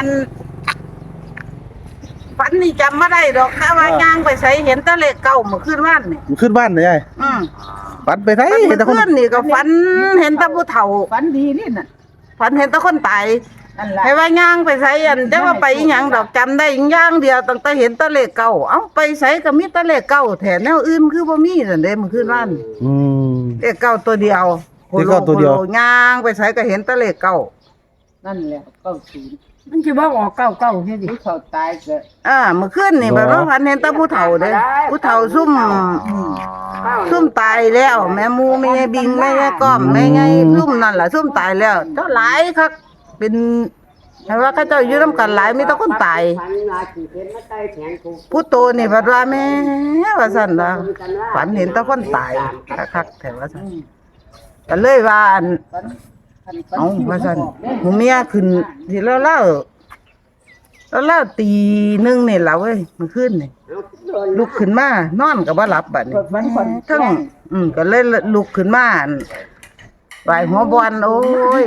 อันฝันนี่จำไม่ได้ดอกถ้าว่าย่างไปใส่เห็นแตะเลขเก่าเมื่อคืนว่านนี่มันขึ้นบ้านเลยยายอืมฝันไปไทยฝันเห็เมื่นแต่อคน คืนนี่ก็ฝันเห็นแตะผู้เฒ่าฝันดีนี่น่ะฝันเห็นแตะคนตายนั่นล่ะให้ว่าย่างไปใส่อันจะว่าไปอีหยังดอกจำได้อย่างเดียวตั้งแต่เห็นแตะเลขเก่าเอ้าไปใส่ก็มีแตะเลขเก่าแถมแนวอื่นคือบ่มีนั่นเด้เมื่อคืนว่าน อืม เลขเก่าตัวเดียวเลขเก้าตัวเดียว โคโลย่างไปใส่ก็เห็นแตะเลขเก่านั่นแหละเก้าศูนย์ มันสิบ่ออกเก้าเก้าเฮ็ดดิผู้เขาตายก็อ่าเมื่อคืนนี่แบบว่าฝันเห็นแตะผู้เฒ่าเด้ผู้เฒ่าซุ่มซุ่มตายแล้ว แม่หมูแม่ยายบิงแม่ยายก้อมแม่ยายซุ่มนั่นแหละซุ่มตายแล้ว เจ้าหลายคักเป็นเห็นว่าเขาเจ้าอยู่นำกันหลายมีแต่คนตาย ฝันว่าสิเป็นมาใต้แขนกูผู้โตนี่บัดว่าแม่ว่าซั่นว่าฝันเห็นแต่คนตายคักๆแต่ว่าซั่นก็เลยว่าอัน ฝันฝันฝัน เอ้าที่ว่าซั่นบอกเด้หูเมียขึ้นที่เราเล่าเราเล่าตีหนึงนี่ล่ะเว้ยเมื่อคืนนี่เอาโดนลุกขึ้นมานอนก็บ่หลับบัดนี้ฝันฝันทั้งอืมก็เลยลุกขึ้นมาอั่นไหวหัวบอลโอ้ย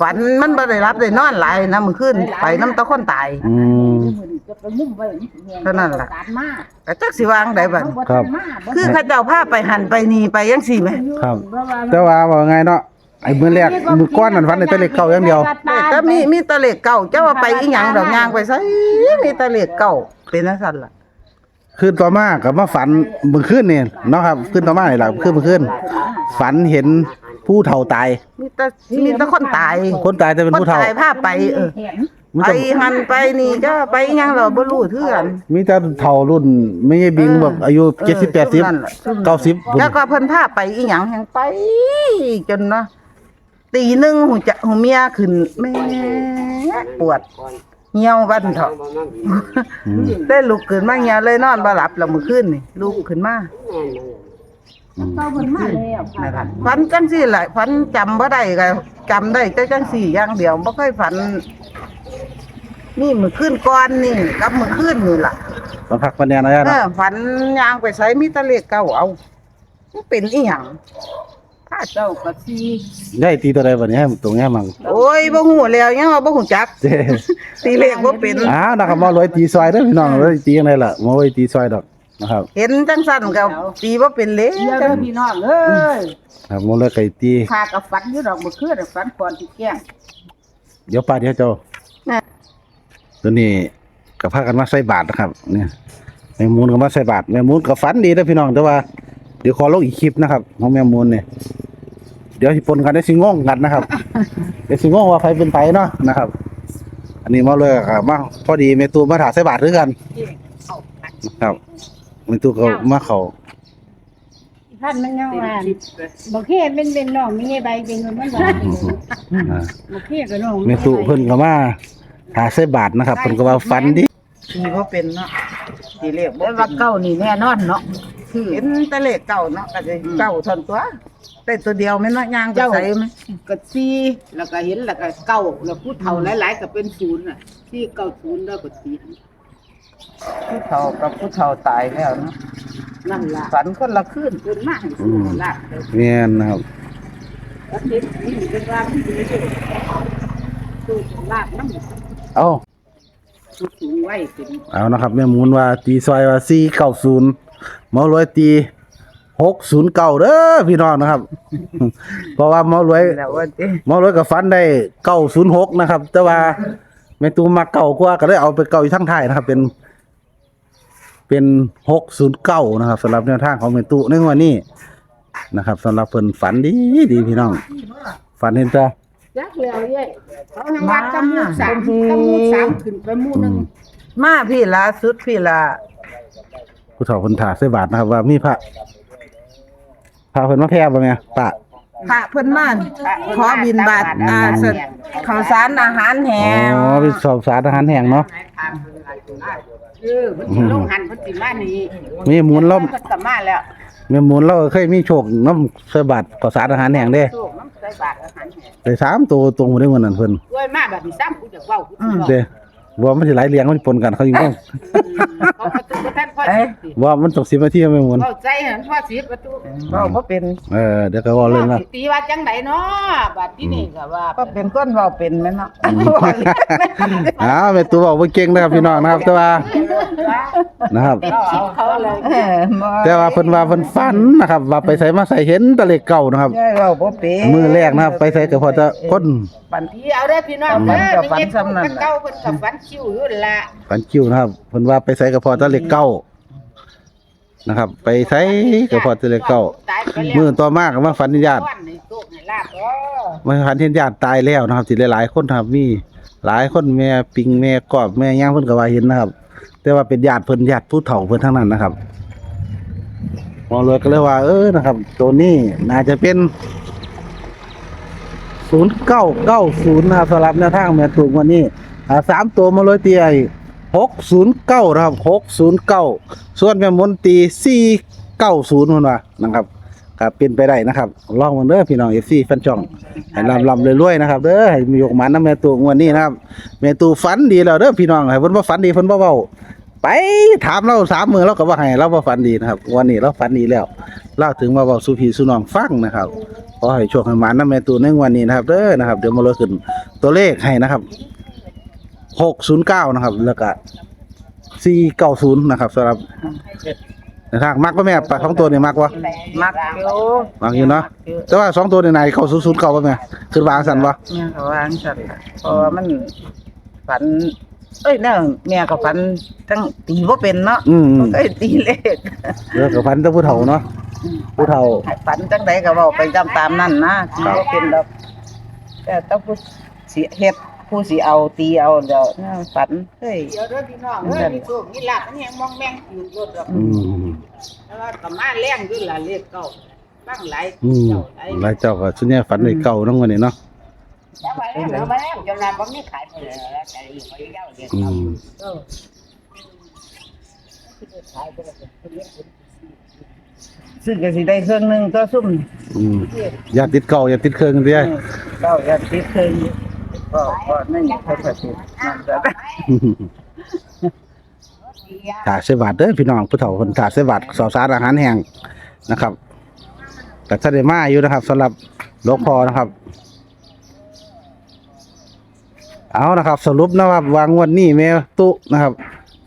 ฝันมันบ่ได้รับได้นอนหลายนะมื้อคืนไปน้ำตะคนตาย อืมมื้อนี้จะไปมุ่มไว้นี่สิแม่เท่านั้นล่ะการมาก็จักสิวางได้บัดครับ คือเขาเจ้าพาไปหันไปนี่ไปจังซี่แหมครับ แต่ว่าว่าไงเนาะ ไอ้มื้อแรกมื้อก้อนนั่นฝันในแต่เล็กเก่าอย่างเดียวแต่มีมีแตะเลขเก่าเจ้าว่าไปอีหยังดอกยางไปไสมีแตะเลขเก่าเป็นจังซั่นล่ะคืนต่อมาก็มาฝันเมื่อคืนนี่เนาะครับคืนต่อมานี่ล่ะคืนเมื่อคืนฝันเห็นผู้เฒ่าตาย มีแต่มีแต่คนตาย คนตายจะเป็นคนผู้เฒ่าตายพาไปเออเห็นมีไปแต่หันไปนี่เจ้าว่าไปอีหยังเราบ่รู้เทื่อนมีแต่เฒ่ารุ่นไม่ใช่บิงแบบอายุเออ70นั่นแหละ80 90พุ่นแล้วก็เพิ่นพาไปอีหยังแห่งไปจนเนาะ ตีหนึงหูจะหูเมียขึ้นแม่ปวดเหี่ยววันเถาะบ่นั่งอีกอืมได้ลุกขึ้นมาเหี่ยวเลยนอนบ่หลับแล้วมื้อคืนนี่ลุกขึ้นมาแม่นเลยเก้าเพิ่นมาแล้วนั่นล่ะฝันจังซี่แหละฝันจำบ่ได้ก็จำได้แต่จังซี่อย่างเดียวบ่เคยฝัน นี่มื้อคืนก่อนนี่กับมื้อคืนนี่ล่ะสักพักปันแน่นะย่าเอเนาะอฝันย่างไปไสมีแตะเลขเก่าเอามันเป็นอีหยัง ข้าเจ้าก็สิได้ตีตัวใดบัดนี้ให้ตรงแง่มังโอ้ยบ่ฮู้แล้วยังว่าบ่ฮู้จัก เจ้ตีเลขบ่เป็น อ้าวนะครับหมอรวยตีซอยเด้อพี่น้องรวยตีจังไดล่ะหมอรวยตีซอยดอกนะครับเห็นจังสั่นก็ตีบ่เป็นเลยเดี๋ยวเด้อพี่น้องเอ้ยครับหมอรวยไก่ตีข้าก็ฝันอยู่ดอกเมื่อคืนน่ะฝันก่อนที่แกล้ง เดี๋ยวป้าเดี๋ยวเจ้าตัวนี้ก็พากันมาใส่บาตรนะครับ เนี่ยแม่มูลก็มาใส่บาตรแม่มูลก็ฝันดีเด้อพี่น้องแต่ว่า เดี๋ยวขอลงอีกคลิปนะครับของแม่มูลเนี่ยเดี๋ยวสิปนกันได้สิงงกันนะครับ เดี๋ยวสิงงว่าใครเป็นไผเนาะนะครับ อันนี้หมาเลยครับมาพอดีแม่ตูมาถาใส่บาตรด้วยกันนะครับแม่ตูก็มาเขาท่านมันยังเต็มว่าชิปเลยบ่เคเป็นเป็นน้องมีใบเป็นเงินมันว่าอ่าบ่เคก็น้องแม่ตูเพิ่นก็มาถาใส่บาตรนะครับเพิ่นก็ว่าฝันดีตีบ่เป็นเนาะตีเลขบ่แต่ว่าเก้านี่แน่นอนเนาะคือเห็นแต่เลขเก่าเนาะก็จะเก่าทนตัว แต่ตัวเดียวแม่นเนาะย่างไปใส่ไหมก็ซีแล้วก็เห็นแล้วก็เก้าแล้วผู้เฒ่าหลายๆก็เป็นศูนย์น่ะที่เก้าศูนย์แล้วก็ตีผู้เฒ่ากับผู้เฒ่าตายแล้วเนาะนั่นล่ะฝันคนละคืนเกินมากให้สูงลาดเลยแม่นนะครับแล้วเห็นนี่เป็นว่าที่ดีที่สูงลาดน้ำเอาสูงไว้เป็นเอานะครับแม่หมูลว่าตีซอยว่า490หมอรวยตี 609เด้อพี่น้องนะครับ เพราะว่าหมอรวยแล้วว่าติหมอรวยกับฟันได้906นะครับ แต่ว่าแม่ตูมาเก่ากว่าก็เลยเอาไปเก่าอยู่ทั้งท้ายนะครับ เป็น เป็น609นะครับสำหรับแนวทางของแม่ตูในวันนี้นะครับสำหรับเพิ่นฝันดีดีพี่น้อง ฝันเห็นแต่ยักแล้วเย้เขาทางวัดกำมูกสามกำมูกสามขึ้นไปหมู่หนึ่งมาพี่ล่าสุดพี่ล่ะผู้เฒ่าเพิ่นถาใส่บาทนะครับ ว่ามีพระ พระเพิ่นมาแพร่บ่แม่ปะ พระเพิ่นมาขอบินบาตอ่าสดข้าวสารอาหารแห้อ๋งอเป็นสอบสารอาหารแห้งเนาะ เออมันสิลงหันมันสิมานี่มีหมุนแล้วมันก็มาแล้วแม่หมุนเราเคยมีโชคน้ำใส่บาทข้าวสารอาหารแห้งเด้โชคน้ำใส่บาทอาหารแห้งได้สามตัวตรงบ่ได้เงินนั่นเพิ่นด้วยมาแบบนี้ซ้ำกูจะเว้ากูสิเว้าเด้ ว่ามันสิหลายเลี้ยงมันปนกันเขาอยู่ต้องเขาประตูท่านพ่อเอ้ยสิว่ามันต้องสิบนาทีแม่หมุนเข้าใจเห็นพ่อสิประตูเว้าบ่เป็นเออเดี๋ยวก็เว่าเรื่องละสิตีว่าจังไดเนาะบัดที่นี่ก็ว่าก็เป็นคนเว้าเป็นแม่นเนาะอ้าวแม่ตัวบอกว่าเก่งนะครับพี่น้องนะครับแต่ว่านะครับติดชิปเขาเลยเออบ่แต่ว่าเพิ่นว่าเพิ่นฝันนะครับ ว่าไปใส่มาใส่เห็นแตะเลขเก่านะครับยายเว้าบ่เป็นมือแรกนะครับ ไปใส่ก็พอจะคนปันพี่เอาเด้อพี่น้องมัเด้นอก็ฝันซ้ำนั่นเพิ่นล่ะเก่าเพิ่นก็ฝันคิวอยู่ละฝันคิวนะครับเพิ่นว่าไปใส่ก็พอแตะเลขเก่านะครับ ไปใส่ก็พอแตะเลขเก่าตายไปแล้วมือต่อมาก็มาฝันญาติก้อนให้โชคให้ลาบเด้อ มาฝันเห็นญาติตายแล้วนะครับสิหลายๆคนนะครับมีหลายคนแม่ปิงแม่กอบแม่ย่างเพิ่นก็ว่าเห็นนะครับ แต่ว่าเป็นญาติเพิ่นญาติผู้เฒ่าเพิ่นทั้งนั้นนะครับหมอเลยก็เลยว่าเออนะครับ ตัวนี้น่าจะเป็น ศูนย์เก้าเก้าศูนย์นะครับสำหรับแนวทางแม่ตูกวันนี้อ่าสามตัวมาเลยตีไอ้หกศูนย์เก้านะครับหกศูนย์เก้าส่วนแม่มนตีสี่เก้าศูนย์มันว่านะครับครับเป็นไปได้นะครับลองมันเด้อพี่น้องเอฟซีแฟนช่องให้ลำลำรวยๆนะครับเด้อให้มีโยกมันนะแม่ตูกวันนี้นะครับแม่ตูฝันดีแล้วเด้อพี่น้องให้เพิ่นว่าฝันดีเพิ่นบ่เว้าไปถามเราสามมือเราก็ว่าให้เราว่าฝันดีนะครับ วันนี้เราฝันดีแล้ว เล่าถึงมาเว้าสู่พี่สู่น้องฟังนะครับขอให้โชคให้หมาน้ำแม่ตูในวันนี้นะครับเด้อนะครับเดี๋ยวมาเลยขึ้นตัวเลขให้นะครับหกศูนย์เก้านะครับ แล้วก็สี่เก้าศูนย์นะครับสำหรับในทางมักป่ะแม่ปลาสองตัวนี่มักวะมักอยู่มักอยู่เนาะแต่ว่าสองตัวในไหนเข้าศูนย์ศูนย์เก้าป่ะแม่ขึ้นวางสันวะแม่ก็วางซั่นล่ะเพราะว่ามันฝันเอ้ยเนาะแม่ก็ฝันทั้งตีบ่เป็นเนาะอืมอืมเอ้ยตีเลขเดี๋ยวกับพันแตะผู้เฒ่าเนาะ ผู้เฒ่า ฝันจังไดก็เว้าไปตามตามนั้นนะตีบ่เป็นดอกแต่ต้องผู้สิเฮ็ดผู้สิเอาตีเอาเดี๋ยวเนี่ยฝันเฮ้ยเดี๋ยวเด้อพี่น้องเอ้ยมีโชคมีลาบมันยังมองแม่งอยู่รถดอกอืมแต่ว่าก็มาแรงอยู่ล่ะเลขเก่าบ้างหลายอืมเจ้าหลายหลายเจ้าก็ส่วนใหญ่ฝันในเก่าทั้งวันนี้เนาะแล้วมาแล้วแล้วมาแล้วจนนานบ่มีขายไปเลยแล้วแต่อีกบ่ยาวเดียวอืมเออขายไปแล้วเป็นเล็ก ซึ่งก็สิได้เครื่องหนึงตัวซุ่มอืมอย่าติดเก่าอย่าติดเครื่องเด้อเก้าอย่าติดเครื่องก็ก็นั่นใครจะติดนั่นก็ได้ถาดเสวัสดเด้อพี่น้องผู้เฒ่าคนถาดเสวัสดสาวสารอาหารแห้งนะครับแต่ถ้าได้มาอยู่นะครับสำหรับหลวงพ่อนะครับ เอานะครับ สรุปนะครับวางงวันนี้แม่ตุนะครับ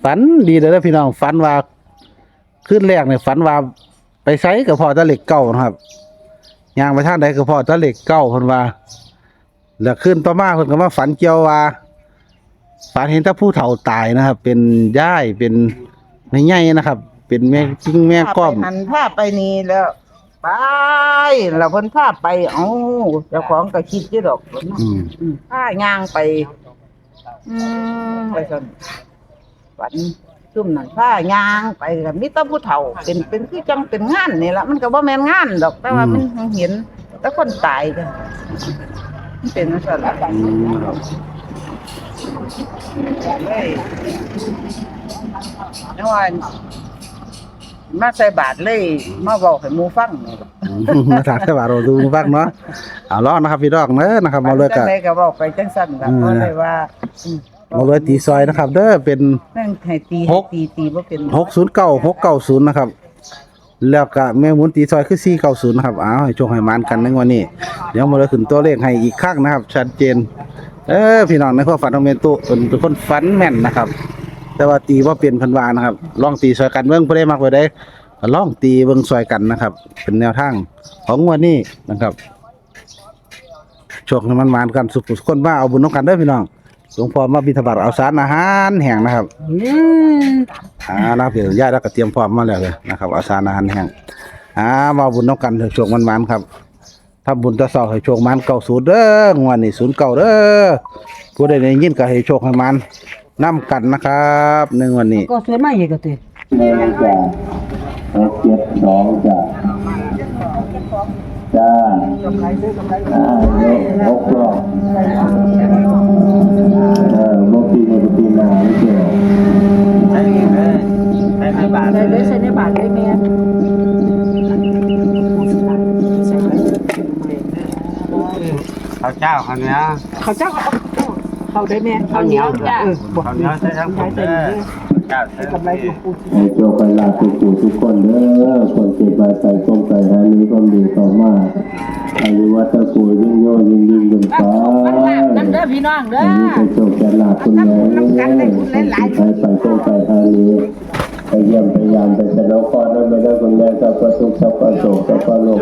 ฝันดีเด้อพี่น้องฝันว่าขึ้นแรกเนี่ยฝันว่า ไปไสกับพ่อตะเหล็กเก่านะครับย่างไปทางใดกับพ่อตะเหล็กเก่าเพิ่นว่าแล้วขึ้นต่อมาเพิ่นก็มาฝันเกี่ยวว่าฝันเห็นแต่ผู้เฒ่าตายนะครับ เป็นย่ายเป็นแม่ใหญ่นะครับ เป็นแม่จิ้งแม่ก้อมพาไปหันพาไปนี่แล้วไปแล้วเพิ่นพาไปเอ้าเจ้าของก็คิดอยู่ดอกอืมอืมพาย่างไป อืมไปซั่นฝัน ซุ่มนั่นพาย่างไปก็มีแต่ผู้เฒ่า เป็นเป็นคือจังเป็นงานนี่ล่ะมันก็บ่แม่นงานดอก แต่ว่ามันเห็นแต่คนตายกันมันเป็นจังซั่นล่ะอืมครับเลยนว่ามาใส่บาทเลยมาบอกให้หมูฟังนี่อืมมาถามแต่ว่าเราดูบ้างเนาะเอาล้อนะครับพี่ดอกเนอะนะครับมาเลยจักับงไดก็บอกไปจังซั่นล่ะอืมเพราะเลยว่าอืม มาเลยตีซอยนะครับ เด้อเป็นนั่นให้ตีหกตีตีบ่เป็นหกศูนย์เก้าหกเก้าศูนย์นะครับ แล้วก็แม่หมุนตีซอยคือสี่เก้าศูนย์นะครับอ้าวให้โชคให้มานกันในวันนี้ เดี๋ยวมาเลยขึ้นตัวเลขให้อีกครั้งนะครับ ชัดเจน เออพี่น้องในความฝันของเมนตุเป็นเป็นคนฝันแม่นนะครับ แต่ว่าตีว่าเปลี่ยนพันวานะครับลองตีซอยกันเบิ่งเพื่อได้มากไปได้ก็ลองตีเบิ่งซอยกันนะครับ เป็นแนวทางของงวันนี้นะครับโชคให้มันมานกันสุขสุขคนมาเอาบุญน้องกันเด้อพี่น้อง หลวงพ่อมาบิณฑบาตเอาสารอาหารแห้งนะครับอ่านะเดี๋ยวญาติเราก็เตรียมพร้อมมาแล้วเลยนะครับเอาสารอาหารแห้งอ่ามาบุญน้องกันเถอะโชคมันมันครับถ้าบุญตะสอให้โชคมันเก่าศูนย์เด้องวดนี้ศูนย์เก่าเด้อผู้ใดได้ยินก็ให้โชคให้มันนํกันนะครับหนึ่งวันนี้ก็สวยมากอีกก็ติหนึ่งจ้ะเจ็ดสองจ้ะ จ้าอ่าหกรอบเออโลกีโลกีนาไม่เกี่ยวใส่เลยใส่ในบาทได้แม่เขาเจ้าเขาเนี้ยเขาเจ้าเขาได้แม่เขาเหนียวจ้ะเขาเนื้อใส่ทั้งผมด้อเจ้าใส่กำไรให้โชคให้ลาภทุกผู้ทุกคนเด้อคนเก็บมาใส่กงใส่หานี้ก็ดีต่อมาอายุวัตะกูยิ่งโยยิ่งยิ่งขึ้นไปนั่นเด้อพี่น้องเด้ออันนี้เป็นโชคจะลาภคุณแม่ใช้ใส่กงใส่หานี้ไปเยี่ยมพยายามไปสะดอกคอด้วยไม่ได้คุณแม่สัพพะทุกสัพพะโศกสัพพะโลก